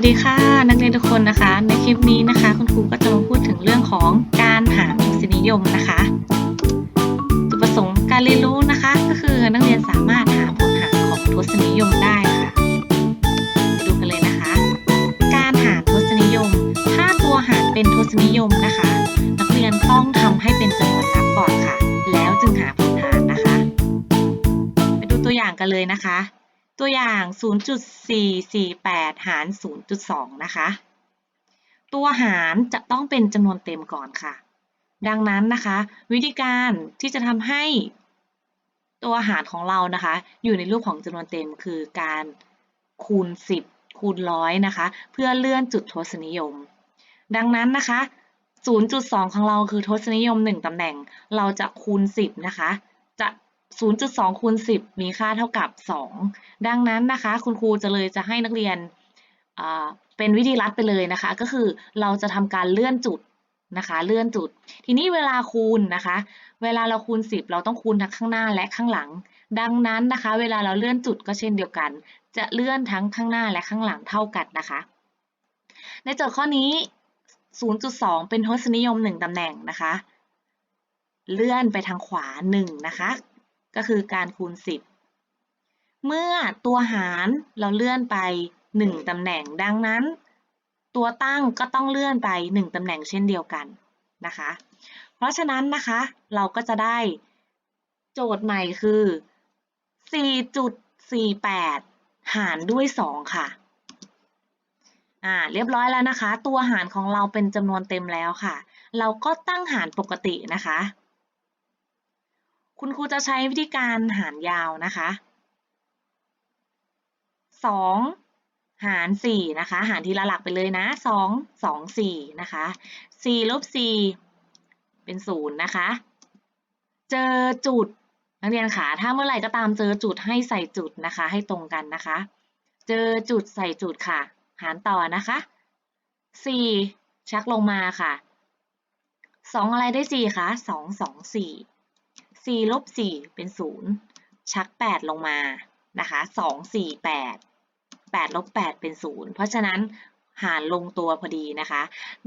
วัสดีค่ะ นักเรียนทุกคนนะคะ ในคลิปนี้นะคะ คุณครูก็จะมาพูดถึงเรื่องของการหาทศนิยมนะคะจุดประสงค์การเรียนรู้นะคะ ก็คือนักเรียนสามารถหาผลหารของทศนิยมได้ค่ะไปดูกันเลยนะคะ การหาทศนิยม ถ้าตัวหารเป็นทศนิยมนะคะ นักเรียนต้องทำให้เป็นจำนวนนับก่อนค่ะ แล้วจึงหาผลหารนะคะ ไปดูตัวอย่างกันเลยนะคะ ตัวอย่าง 0.448 หาร 0.2 นะคะ ตัวหารจะต้องเป็นจำนวนเต็มก่อนค่ะ ดังนั้นนะคะ วิธีการที่จะทำให้ตัวหารของเรานะคะ อยู่ในรูปของจำนวนเต็มคือการคูณ 10 คูณร้อยนะคะ เพื่อเลื่อนจุดทศนิยม ดังนั้นนะคะ 0.2 ของเราคือทศนิยม 1ตำแหน่ง เราจะคูณ 10 นะคะ จะ 0.2คูณ10 มีค่าเท่ากับ 2 ดังนั้นนะคะ คุณครูจะเลยจะให้นักเรียนเป็นวิธีลัดไปเลยนะคะ ก็คือเราจะทำการเลื่อนจุดนะคะ เลื่อนจุด ทีนี้เวลาคูณนะคะ เวลาเราคูณ 10 เราต้องคูณทั้งข้างหน้าและข้างหลัง ดังนั้นนะคะ เวลาเราเลื่อนจุดก็เช่นเดียวกัน จะเลื่อนทั้งข้างหน้าและข้างหลังเท่ากันนะคะ ในโจทย์ข้อนี้ 0.2 เป็นทศนิยม 1ตำแหน่งนะคะ เลื่อนไปทางขวา 1 นะคะ ก็คือการคูณ 10 เมื่อตัวหารเราเลื่อนไป 1ตำแหน่ง ดังนั้น ตัวตั้งก็ต้องเลื่อนไป 1ตำแหน่งเช่นเดียวกันนะคะ เพราะฉะนั้นนะคะเราก็จะได้โจทย์ใหม่คือ 4.48 หารด้วย 2 ค่ะอ่าเรียบร้อยแล้วนะคะ ตัวหารของเราเป็นจำนวนเต็มแล้วค่ะ เราก็ตั้งหารปกตินะคะ คุณครูจะใช้วิธีการหารยาวนะคะ2หาร 4 นะคะ หารทีละหลักไปเลยนะ 2 2 4 นะคะ 4 ลบ 4 เป็น 0 นะคะ เจอจุด นักเรียนคะถ้าเมื่อไหร่ก็ตามเจอจุดให้ใส่จุดนะคะ ให้ตรงกันนะคะ เจอจุดใส่จุดค่ะ หารต่อนะคะ 4 ชักลงมาค่ะ 2 อะไรได้ 4 คะ 2 2 4 4ลบ4เป็น 0 ชัก 8 ลงมานะคะ2 4 8 8ลบ8เป็น 0 เพราะฉะนั้นหารลงตัวพอดีนะคะ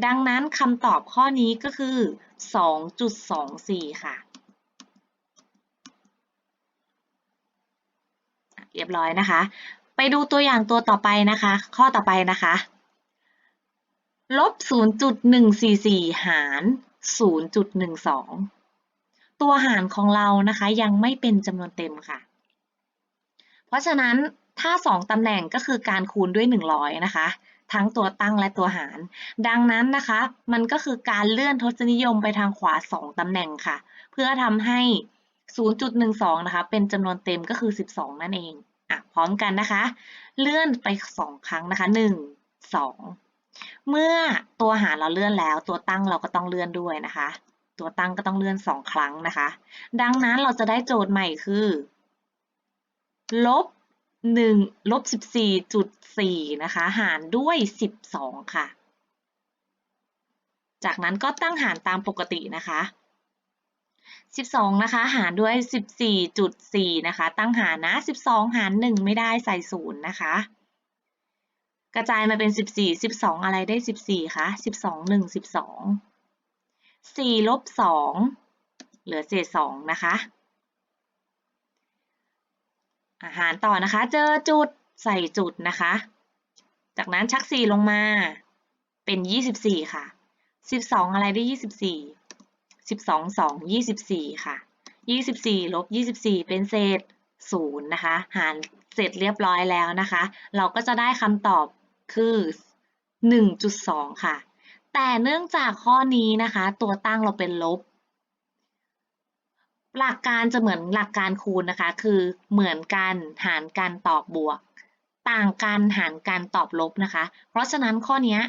ดังนั้นคำตอบข้อนี้ก็คือ 2.24 ค่ะ เรียบร้อยนะคะ ไปดูตัวอย่างตัวต่อไปนะคะ ข้อต่อไปนะคะลบ0.144 หาร 0.12 ตัวหารของเรานะคะ ยังไม่เป็นจำนวนเต็มค่ะ เพราะฉะนั้นถ้า 2ตำแหน่งก็คือการคูณด้วย 100 นะคะ ทั้งตัวตั้งและตัวหาร ดังนั้นนะคะ มันก็คือการเลื่อนทศนิยมไปทางขวา 2ตำแหน่งค่ะ เพื่อทำให้ 0.12 นะคะ เป็นจำนวนเต็มก็คือ 12 นั่นเองอะพร้อมกันนะคะ เลื่อนไป 2 ครั้งนะคะ 1 2 เมื่อตัวหารเราเลื่อนแล้ว ตัวตั้งเราก็ต้องเลื่อนด้วยนะคะ ตัวตั้งก็ต้องเลื่อน 2 ครั้งนะคะ ดังนั้นเราจะได้โจทย์ใหม่คือลบ1ลบ14.4 นะคะ หารด้วย 12 ค่ะ จากนั้นก็ตั้งหารตามปกตินะคะ 12 นะคะ หารด้วย 14.4 นะคะ ตั้งหารนะ 12 หาร 1 ไม่ได้ใส่0นะคะ กระจายมาเป็น 14 12 อะไรได้ 14 คะ 12 1 12 4ลบ2เหลือเศษ2นะคะ อาหารต่อนะคะ เจอจุดใส่จุดนะคะ จากนั้นชัก4ลงมาเป็น24ค่ะ12อะไรได้24 12 2 24ค่ะ24ลบ24เป็นเศษ0นะคะ หารเสร็จเรียบร้อยแล้วนะคะ เราก็จะได้คำตอบคือ 1.2 ค่ะ แต่เนื่องจากข้อนี้นะคะ ตัวตั้งเราเป็นลบ หลักการจะเหมือนหลักการคูณนะคะ คือเหมือนกันหารกันตอบบวก ต่างกันหารกันตอบลบนะคะ เพราะฉะนั้นข้อนี้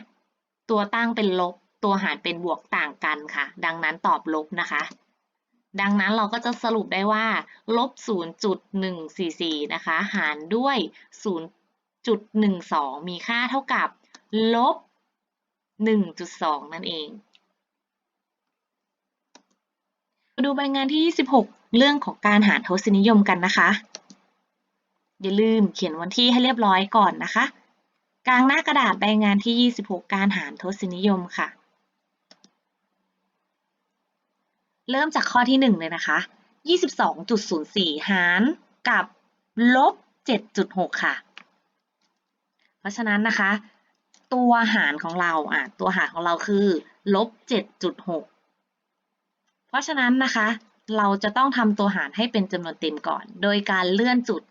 ตัวตั้งเป็นลบ ตัวหารเป็นบวกต่างกันค่ะ ดังนั้นตอบลบนะคะ ดังนั้นเราก็จะสรุปได้ว่าลบ 0.144 นะคะ หารด้วย 0.12 มีค่าเท่ากับลบ 1.2 นั่นเองมาดูใบงานที่ 26 เรื่องของการหารทศนิยมกันนะคะ อย่าลืมเขียนวันที่ให้เรียบร้อยก่อนนะคะ กลางหน้ากระดาษใบงานที่ 26 การหารทศนิยมค่ะ เริ่มจากข้อที่ 1 เลยนะคะ 22.04 หารกับลบ 7.6 ค่ะ เพราะฉะนั้นนะคะ ตัวหารของเราอะตัวหารของเราคือลบ7.6เพราะฉะนั้นนะคะ เราจะต้องทำตัวหารให้เป็นจำนวนเต็มก่อน โดยการเลื่อนจุด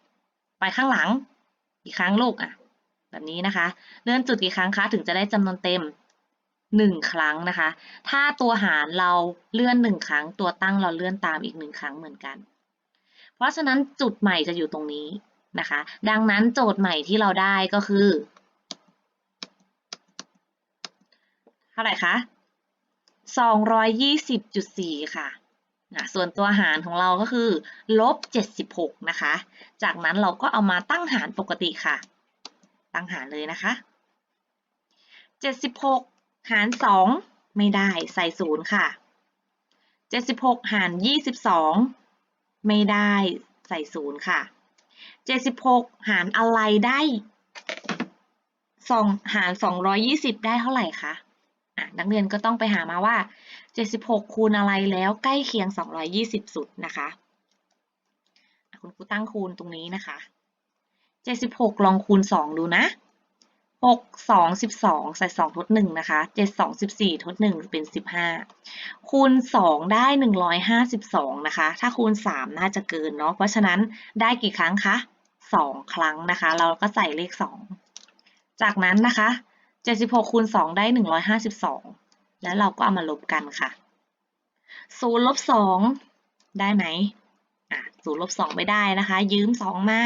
ไปข้างหลัง อีกครั้งลูกอะ แบบนี้นะคะ เลื่อนจุดกี่ครั้งคะถึงจะได้จำนวนเต็ม1ครั้งนะคะ ถ้าตัวหารเราเลื่อน1ครั้ง ตัวตั้งเราเลื่อนตามอีก1ครั้งเหมือนกัน เพราะฉะนั้นจุดใหม่จะอยู่ตรงนี้นะคะ ดังนั้นโจทย์ใหม่ที่เราได้ก็คือ เท่าไหร่คะ220.4 ค่ะนะส่วนตัวหารของเราก็คือลบ 76 นะคะ จากนั้นเราก็เอามาตั้งหารปกติค่ะ ตั้งหารเลยนะคะ 76 หาร 2 ไม่ได้ใส่ศูนย์ค่ะ 76 หาร 22 ไม่ได้ใส่ศูนย์ค่ะ 76 หารอะไรได้สองหาร 220 ได้เท่าไหร่คะ นักเรียนก็ต้องไปหามาว่า 76 คูณอะไรแล้วใกล้เคียง 220 สุดนะคะคุณครูตั้งคูณตรงนี้นะคะ 76 ลองคูณ 2 ดูนะ 6 2 12 ใส่ 2 ทด 1 นะคะ 7 2 14 ทด 1 เป็น 15 คูณ 2 ได้ 152 นะคะ ถ้าคูณ 3 น่าจะเกินเนาะ เพราะฉะนั้นได้กี่ครั้งคะ 2 ครั้งนะคะ เราก็ใส่เลข 2 จากนั้นนะคะ 76คูณ2ได้ 152 แล้วเราก็เอามาลบกันค่ะ0ลบ2ได้ไหมอะ0ลบ2ไม่ได้นะคะ ยืม 2 มา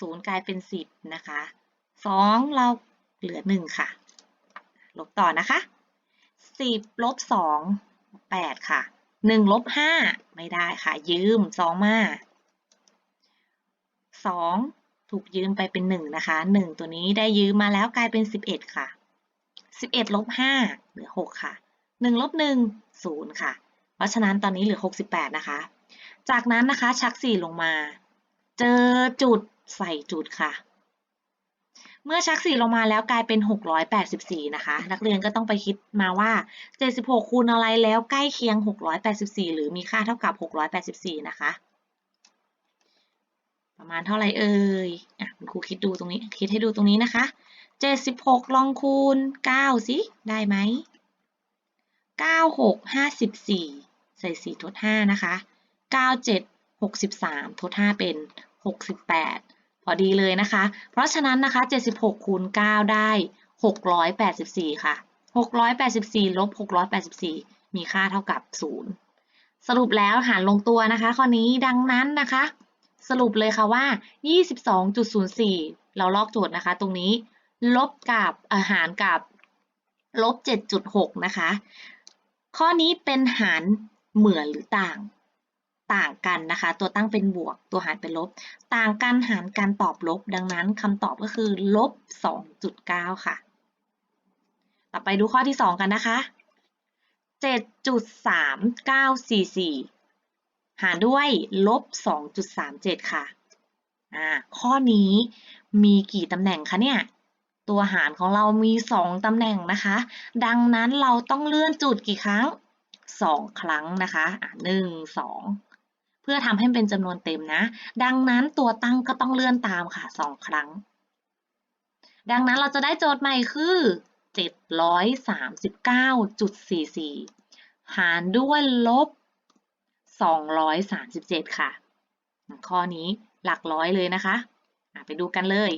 0กลายเป็น 10 นะคะ 2 เราเหลือ 1 ค่ะ ลบต่อนะคะ 10ลบ2 8 ค่ะ 1ลบ5ไม่ได้ค่ะ ยืม 2 มา2 ถูกยืมไปเป็น 1 นะคะ 1 ตัวนี้ได้ยืมมาแล้วกลายเป็น 11 ค่ะ 11ลบ5เหลือ 6 ค่ะ 1ลบ1 0 ค่ะ เพราะฉะนั้นตอนนี้เหลือ 68 นะคะ จากนั้นนะคะชัก 4 ลงมา เจอจุดใส่จุดค่ะ เมื่อชัก 4 ลงมาแล้วกลายเป็น 684 นะคะ นักเรียนก็ต้องไปคิดมาว่า 76 คูณอะไรแล้วใกล้เคียง 684 หรือมีค่าเท่ากับ 684 นะคะ ประมาณเท่าไหร่เอ่ยอะคุณครูคิดดูตรงนี้ คิดให้ดูตรงนี้นะคะ 76 ลองคูณ 9 สิ ได้ไหม 9 6 54 ใส่ 4 ทด 5 นะคะ 9 7 63 ทด 5 เป็น 68 พอดีเลยนะคะ เพราะฉะนั้นนะคะ 76 คูณ 9 ได้ 684 ค่ะ 684 ลบ 684 มีค่าเท่ากับ 0 สรุปแล้วหารลงตัวนะคะ ข้อนี้ดังนั้นนะคะ สรุปเลยค่ะว่า 22.04 เราลอกโจทย์นะคะ ตรงนี้ ลบกับอาหารกับลบ 7.6 นะคะ ข้อนี้เป็นหารเหมือนหรือต่าง ต่างกันนะคะ ตัวตั้งเป็นบวก ตัวหารเป็นลบ ต่างกันหารกันตอบลบ ดังนั้นคำตอบก็คือ ลบ 2.9 ค่ะ ต่อไปดูข้อที่ 2 กันนะคะ7.3944 หารด้วยลบ 2.37 ค่ะ อ่า ข้อนี้มีกี่ตำแหน่งคะเนี่ย ตัวหารของเรามี 2ตำแหน่งนะคะ ดังนั้นเราต้องเลื่อนจุดกี่ครั้ง 2 ครั้งนะคะ อะ1 2เพื่อทำให้เป็นจำนวนเต็มนะ ดังนั้นตัวตั้งก็ต้องเลื่อนตามค่ะ 2 ครั้ง ดังนั้นเราจะได้โจทย์ใหม่คือ 739.44 หารด้วยลบ 237 ค่ะ ข้อนี้หลักร้อยเลยนะคะไปดูกันเลย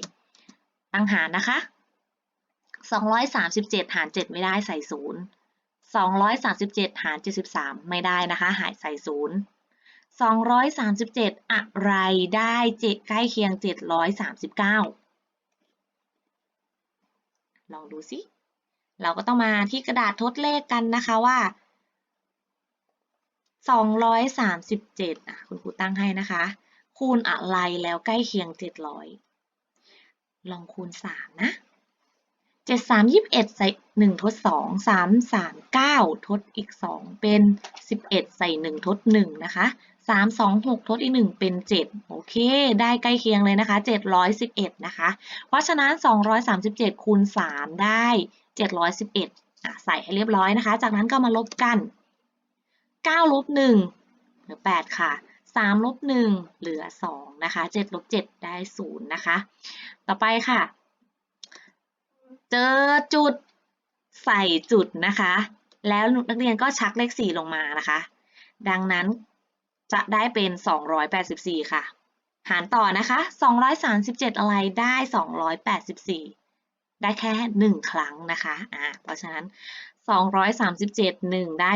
ตั้งหารนะคะ 237 หาร 7 ไม่ได้ใส่ 0 237 หาร 73 ไม่ได้นะคะ หายใส่ 0 237 อะไรได้เจใกล้เคียง 739 ลองดูสิ เราก็ต้องมาที่กระดาษทดเลขกันนะคะว่า 237อะคุณครูตั้งให้นะคะ คูณอะไรแล้วใกล้เคียง 700 ลองคูณ 3 นะ 7 3 21 ใส่ 1 ทด 2 3 3 9 ทดอีก 2 เป็น 11 ใส่ 1 ทด 1 นะคะสามสองหกทดอีกหนึ่งเป็นเจ็ดโอเค ได้ใกล้เคียงเลยนะคะเจ็ดร้อยสิบเอ็ดนะคะ เพราะฉะนั้นสองร้อยสามสิบเจ็ดคูณสามได้เจ็ดร้อยสิบเอ็ดอะใส่ให้เรียบร้อยนะคะ จากนั้นก็มาลบกัน เก้าลบหนึ่งเหลือแปดค่ะสามลบหนึ่งเหลือสองนะคะเจ็ดลบเจ็ดได้ศูนย์นะคะ ต่อไปค่ะ เจอจุดใส่จุดนะคะ แล้วนักเรียนก็ชักเลขสี่ลงมานะคะ ดังนั้นจะได้เป็น 284 ค่ะ หารต่อนะคะ 237 อะไรได้ 284 ได้แค่ 1 ครั้งนะคะอ่าเพราะฉะนั้น 237 1 ได้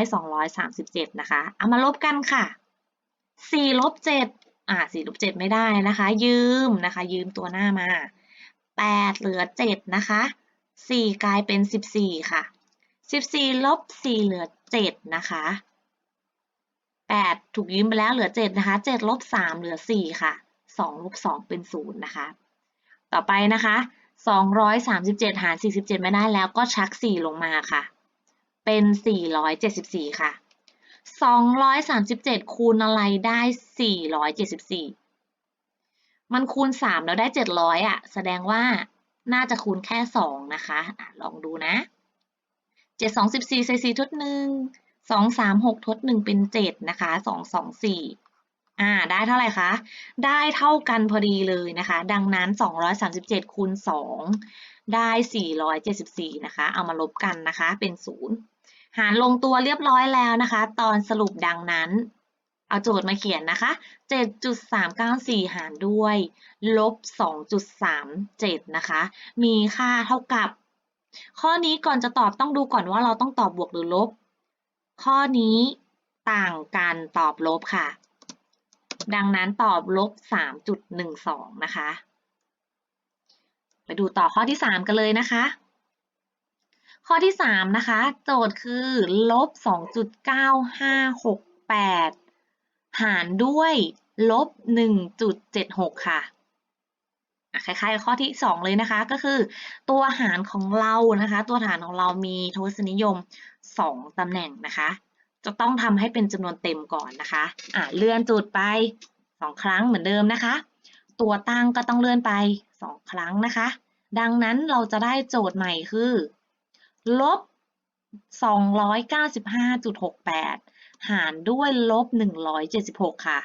237 นะคะ เอามาลบกันค่ะ 4 ลบ 7 อ่า 4 ลบ 7 ไม่ได้นะคะ ยืมนะคะ ยืมตัวหน้ามา 8 เหลือ 7 นะคะ 4 กลายเป็น 14 ค่ะ 14 ลบ 4 เหลือ 7 นะคะ 8 ถูกยืมไปแล้วเหลือ 7 นะคะ 7 ลบ 3 เหลือ 4 ค่ะ 2 ลบ 2 เป็น 0 นะคะ ต่อไปนะคะ 237 หาร 47 ไม่ได้แล้วก็ชัก 4 ลงมาค่ะ เป็น 474 ค่ะ 237 คูณอะไรได้ 474 มันคูณ 3 แล้วได้ 700 อะ แสดงว่าน่าจะคูณแค่ 2 นะคะอะลองดูนะ 7 2 14ใส่4ทด1 2 3 6ทด1เป็น 7 นะคะ 2 2 4 อ่า ได้เท่าไหร่คะ ได้เท่ากันพอดีเลยนะคะ ดังนั้น 237 คูณ 2ได้ 474 นะคะ เอามาลบกันนะคะ เป็น 0 หารลงตัวเรียบร้อยแล้วนะคะ ตอนสรุปดังนั้น เอาโจทย์มาเขียนนะคะ 7.394 หารด้วย ลบ 2.37 นะคะ มีค่าเท่ากับ ข้อนี้ก่อนจะตอบต้องดูก่อนว่าเราต้องตอบบวกหรือลบ ข้อนี้ต่างกันตอบลบค่ะ ดังนั้นตอบลบ 3.12 นะคะ ไปดูต่อข้อที่ 3 กันเลยนะคะ ข้อที่ 3 นะคะ โจทย์คือลบ 2.9568 หารด้วยลบ 1.76ค่ะอะคล้ายๆข้อที่ 2 เลยนะคะ ก็คือ ตัวหารของเรานะคะ ตัวหารของเรามีทศนิยม 2 ตำแหน่งนะคะ จะต้องทำให้เป็นจำนวนเต็มก่อนนะคะอะเลื่อนจุดไป 2 ครั้งเหมือนเดิมนะคะ ตัวตั้งก็ต้องเลื่อนไป 2 ครั้งนะคะ ดังนั้นเราจะได้โจทย์ใหม่คือ ลบ 295.68 หารด้วยลบ 176 ค่ะ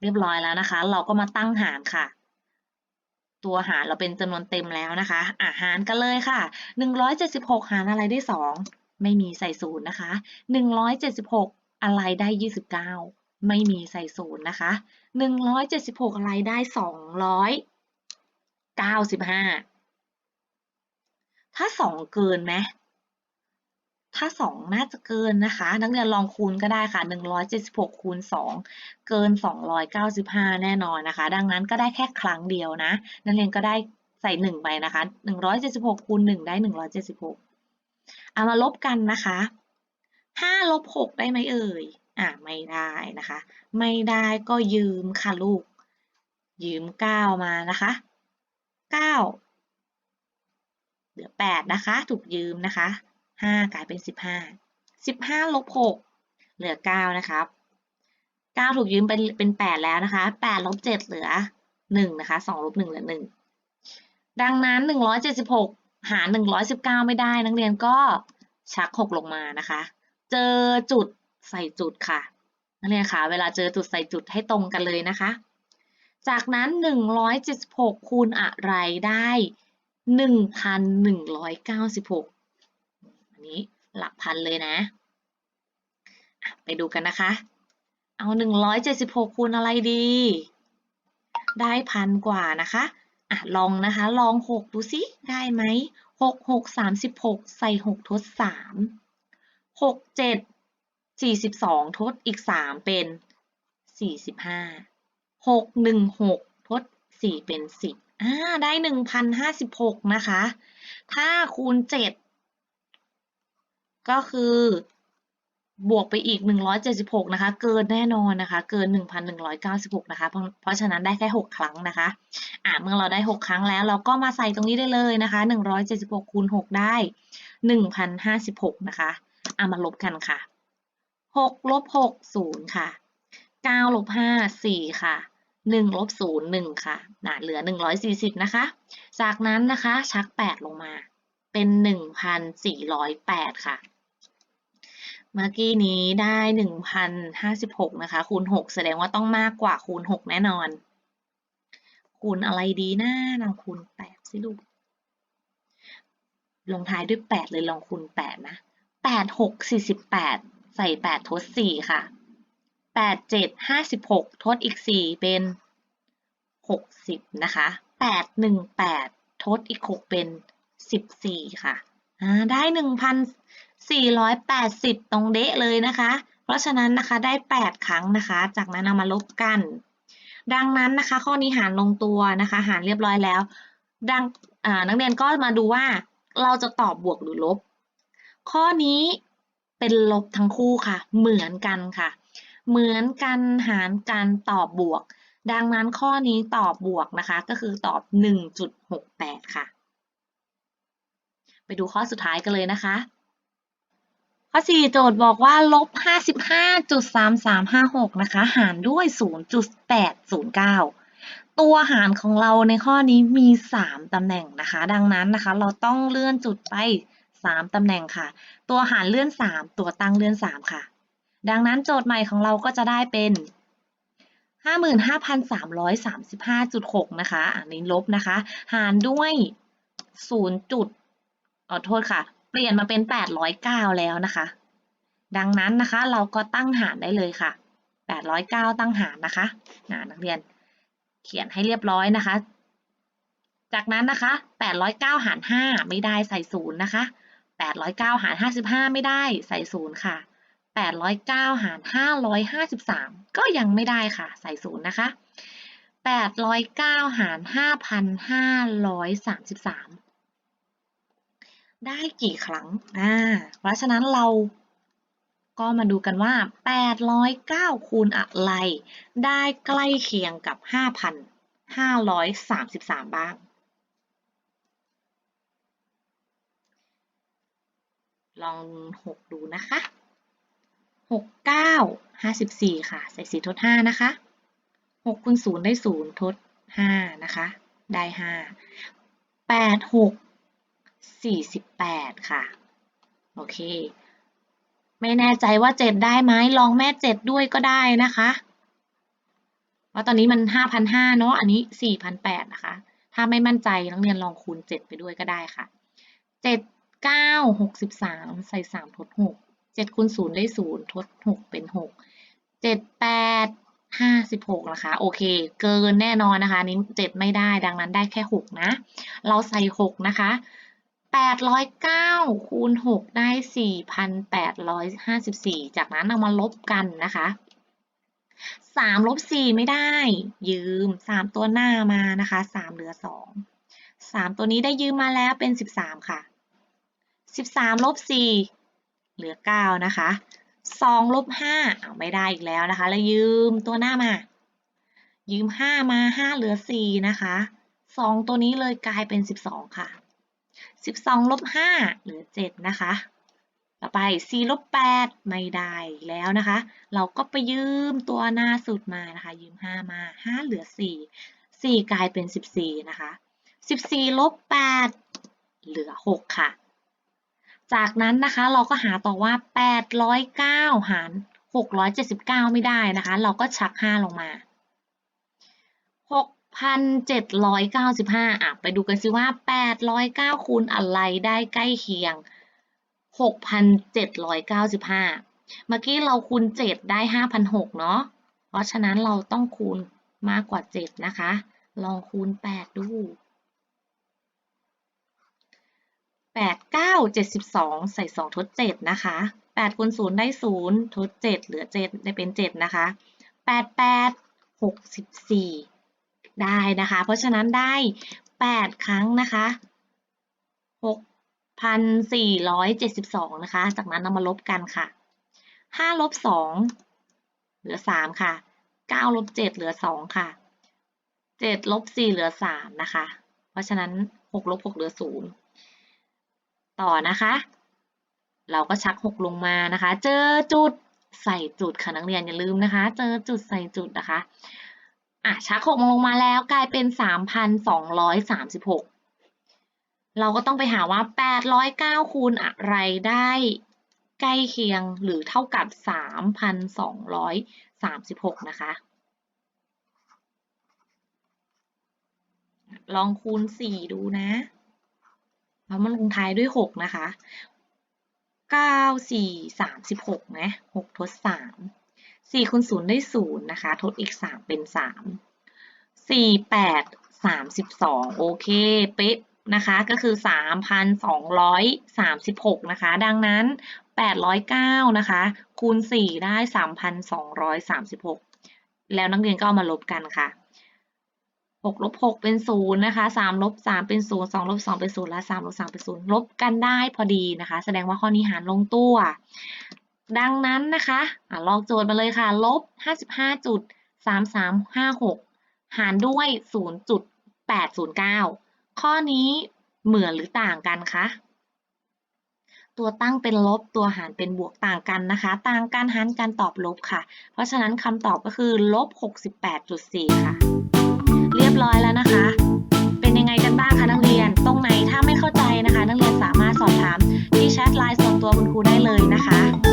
เรียบร้อยแล้วนะคะ เราก็มาตั้งหารค่ะ ตัวหารเราเป็นจำนวนเต็มแล้วนะคะอะหารกันเลยค่ะ 176 หารอะไรได้ 2 ไม่มีใส่ศูนย์นะคะ 176 อะไรได้ 29ไม่มีใส่ศูนย์นะคะ 176 อะไรได้ 295 ถ้า2เกินไหมถ้า2น่าจะเกินนะคะ นักเรียนลองคูณก็ได้ค่ะ176คูณ2เกิน 295 แน่นอนนะคะ ดังนั้นก็ได้แค่ครั้งเดียวนะ นักเรียนก็ได้ใส่1ไปนะคะ176คูณ1ได้ 176เอามาลบกันนะคะ5ลบ6ได้ไหมเอ่ยอะไม่ได้นะคะ ไม่ได้ก็ยืมค่ะลูก ยืม 9 มานะคะ 9 เหลือ 8 นะคะ ถูกยืมนะคะ 5 กลายเป็น 15 15ลบ6เหลือ 9 นะครับ 9 ถูกยืมเป็นเป็น 8 แล้วนะคะ8ลบ7เหลือ 1 นะคะ2ลบ1เหลือ 1 ดังนั้น 176 หาร 119 ไม่ได้นักเรียนก็ชัก 6 ลงมานะคะ เจอจุดใส่จุดค่ะนักเรียนคะเวลาเจอจุดใส่จุดให้ตรงกันเลยนะคะ จากนั้น 176 คูณอะไรได้ 1,196 อันนี้หลักพันเลยนะ ไปดูกันนะคะ เอา 176 คูณอะไรดี ได้พันกว่านะคะอะลองนะคะ ลอง 6 ดูสิได้ไหม 6 6 36 ใส่ 6 ทด 3 6 7 42 ทดอีก 3 เป็น 45 6 1 6 ทด 4 เป็น 10 อ่าได้1,056นะคะ ถ้าคูณ7ก็คือบวกไปอีก 176 นะคะ เกินแน่นอนนะคะ เกิน 1,196 นะคะเพราะเพราะฉะนั้นได้แค่ 6 ครั้งนะคะ อ่าเมื่อเราได้ 6 ครั้งแล้วเราก็มาใส่ตรงนี้ได้เลยนะคะ 176 คูณ 6 ได้ 1,056 นะคะเอามาลบกันค่ะ 6 ลบ 6 0 ค่ะ 9 ลบ 5 4 ค่ะ 1ลบ0 1 ค่ะนะเหลือ 140 นะคะ จากนั้นนะคะชัก 8 ลงมาเป็น 1,408 ค่ะ เมื่อกี้นี้ได้ 1,056 นะคะ คูณ 6 แสดงว่าต้องมากกว่าคูณ 6 แน่นอน คูณอะไรดีนะลองคูณ 8 สิลูก ลงท้ายด้วย 8 เลยลองคูณ 8 นะ 8 6 48 ใส่ 8 ทด 4 ค่ะ 8 7 56ทดอีก4เป็น60นะคะ8 1 8ทดอีก6เป็น14ค่ะอ่าได้1,480ตรงเดะเลยนะคะ เพราะฉะนั้นนะคะได้8ครั้งนะคะ จากนั้นเอามาลบกัน ดังนั้นนะคะ ข้อนี้หารลงตัวนะคะ หารเรียบร้อยแล้ว ดังนักเรียนก็มาดูว่าเราจะตอบบวกหรือลบ ข้อนี้เป็นลบทั้งคู่ค่ะ เหมือนกันค่ะ เหมือนกันหารกันตอบบวก ดังนั้นข้อนี้ตอบบวกนะคะ ก็คือตอบ 1.68 ค่ะ ไปดูข้อสุดท้ายกันเลยนะคะ ข้อ 4 โจทย์บอกว่าลบ 55.3356 นะคะ หารด้วย 0.809ตัวหารของเราในข้อนี้มี 3ตำแหน่งนะคะ ดังนั้นนะคะ เราต้องเลื่อนจุดไป 3ตำแหน่งค่ะ ตัวหารเลื่อน 3 ตัวตั้งเลื่อน 3 ค่ะ ดังนั้นโจทย์ใหม่ของเราก็จะได้เป็น55,335.6 นะคะ อันนี้ลบนะคะ หารด้วย0จุดขอโทษค่ะ เปลี่ยนมาเป็น 809 แล้วนะคะ ดังนั้นนะคะเราก็ตั้งหารได้เลยค่ะ 809 ตั้งหารนะคะนะนักเรียนเขียนให้เรียบร้อยนะคะ จากนั้นนะคะ 809 หาร 5 ไม่ได้ใส่0นะคะ 809 หาร 55 ไม่ได้ใส่0ค่ะ 809 หาร 553 ก็ยังไม่ได้ค่ะ ใส่0นย์นะคะ 809 หาร 5,533 ได้กี่ครั้ง อ่า เพราะฉะนั้นเราก็มาดูกันว่า 809 คูณอะไร ได้ใกล้เคียงกับ 5,533 บ้างลอง6ดูนะคะ 6 9 54ค่ะ ใส่4ทด5นะคะ6คูณ0ได้0ทด5นะคะ ได้5 8 6 48ค่ะ โอเค ไม่แน่ใจว่า7ได้ไหมลองแม่7ด้วยก็ได้นะคะเพราตอนนี้มัน5,500เนาะอันนี้4,800นะคะ ถ้าไม่มั่นใจนักเรียนลองคูณ7ไปด้วยก็ได้ค่ะ7 9 63ใส่3ทด6 7คูณ0ได้ 0 ทด 6 เป็น 6 7 8 56นะคะ โอเค เกินแน่นอนนะคะนี้7ไม่ได้ดังนั้นได้แค่ 6 นะ เราใส่ 6 นะคะ809คูณ6ได้ 4,854 จากนั้นเอามาลบกันนะคะ3ลบ4ไม่ได้ ยืม 3 ตัวหน้ามานะคะ 3 เหลือ 2 3 ตัวนี้ได้ยืมมาแล้วเป็น 13 ค่ะ 13ลบ4 เหลือ 9 นะคะ2ลบ5เอาไม่ได้อีกแล้วนะคะ แล้วยืมตัวหน้ามา ยืม 5 มา 5 เหลือ 4 นะคะ 2 ตัวนี้เลยกลายเป็น 12 ค่ะ 12ลบ5เหลือ 7 นะคะ ต่อไป4ลบ8ไม่ได้แล้วนะคะ เราก็ไปยืมตัวหน้าสุดมานะคะ ยืม 5 มา 5 เหลือ 4 4 กลายเป็น 14 นะคะ 14ลบ8เหลือ 6 ค่ะ จากนั้นนะคะเราก็หาต่อว่า 809 หาร 679 ไม่ได้นะคะ เราก็ชัก 5 ลงมา 6,795 อะ ไปดูกันสิว่า 809 คูณอะไรได้ใกล้เคียง 6,795 เมื่อกี้เราคูณ 7 ได้5,600เนาะเพราะฉะนั้นเราต้องคูณมากกว่า 7 นะคะ ลองคูณ 8 ดู 8 9 72 ใส่ 2 ทด 7 นะคะ8คูณ0ได้ 0 ทด 7 เหลือ 7 ได้เป็น 7 นะคะ 8 8 64 ได้นะคะ เพราะฉะนั้นได้ 8 ครั้งนะคะ6,472 นะคะ จากนั้นเอามาลบกันค่ะ 5 ลบ 2 เหลือ 3 ค่ะ 9 ลบ 7 เหลือ 2 ค่ะ 7 ลบ 4 เหลือ 3 นะคะ เพราะฉะนั้น 6 ลบ 6 เหลือ 0 ต่อนะคะ เราก็ชัก6ลงมานะคะ เจอจุดใส่จุดค่ะนักเรียนอย่าลืมนะคะ เจอจุดใส่จุดนะคะอะชักหกลงมาแล้วกลายเป็น3,236เราก็ต้องไปหาว่า809คูณอะไรได้ใกล้เคียงหรือเท่ากับ 3,236 นะคะ ลองคูณ 4 ดูนะ แล้วมันลงท้ายด้วย 6 นะคะ 9 4 36นะ6ทด 3 4คูณ0ได้ 0 นะคะ ทดอีก 3 เป็น 3 4 8 32 โอเค เป๊ะนะคะ ก็คือ 3,236 นะคะ ดังนั้น 809 นะคะ คูณ 4 ได้ 3,236 แล้วนักเรียนก็เอามาลบกันค่ะ 6ลบ6เป็น0นะคะ3ลบ3เป็น0 2ลบ2เป็น0และ3ลบ3เป็น0ลบกันได้พอดีนะคะ แสดงว่าข้อนี้หารลงตัว ดังนั้นนะคะอะลอกโจทย์มาเลยค่ะ ลบ55.3356หารด้วย0.809ข้อนี้เหมือนหรือต่างกันคะตัวตั้งเป็นลบตัวหารเป็นบวกต่างกันนะคะ ต่างกันหารกันตอบลบค่ะ เพราะฉะนั้นคำตอบก็คือลบ68.4ค่ะ ร้อยแล้วนะคะ เป็นยังไงกันบ้างคะนักเรียน ตรงไหนถ้าไม่เข้าใจนะคะ นักเรียนสามารถสอบถามที่แชทไลน์ส่วนตัวคุณครูได้เลยนะคะ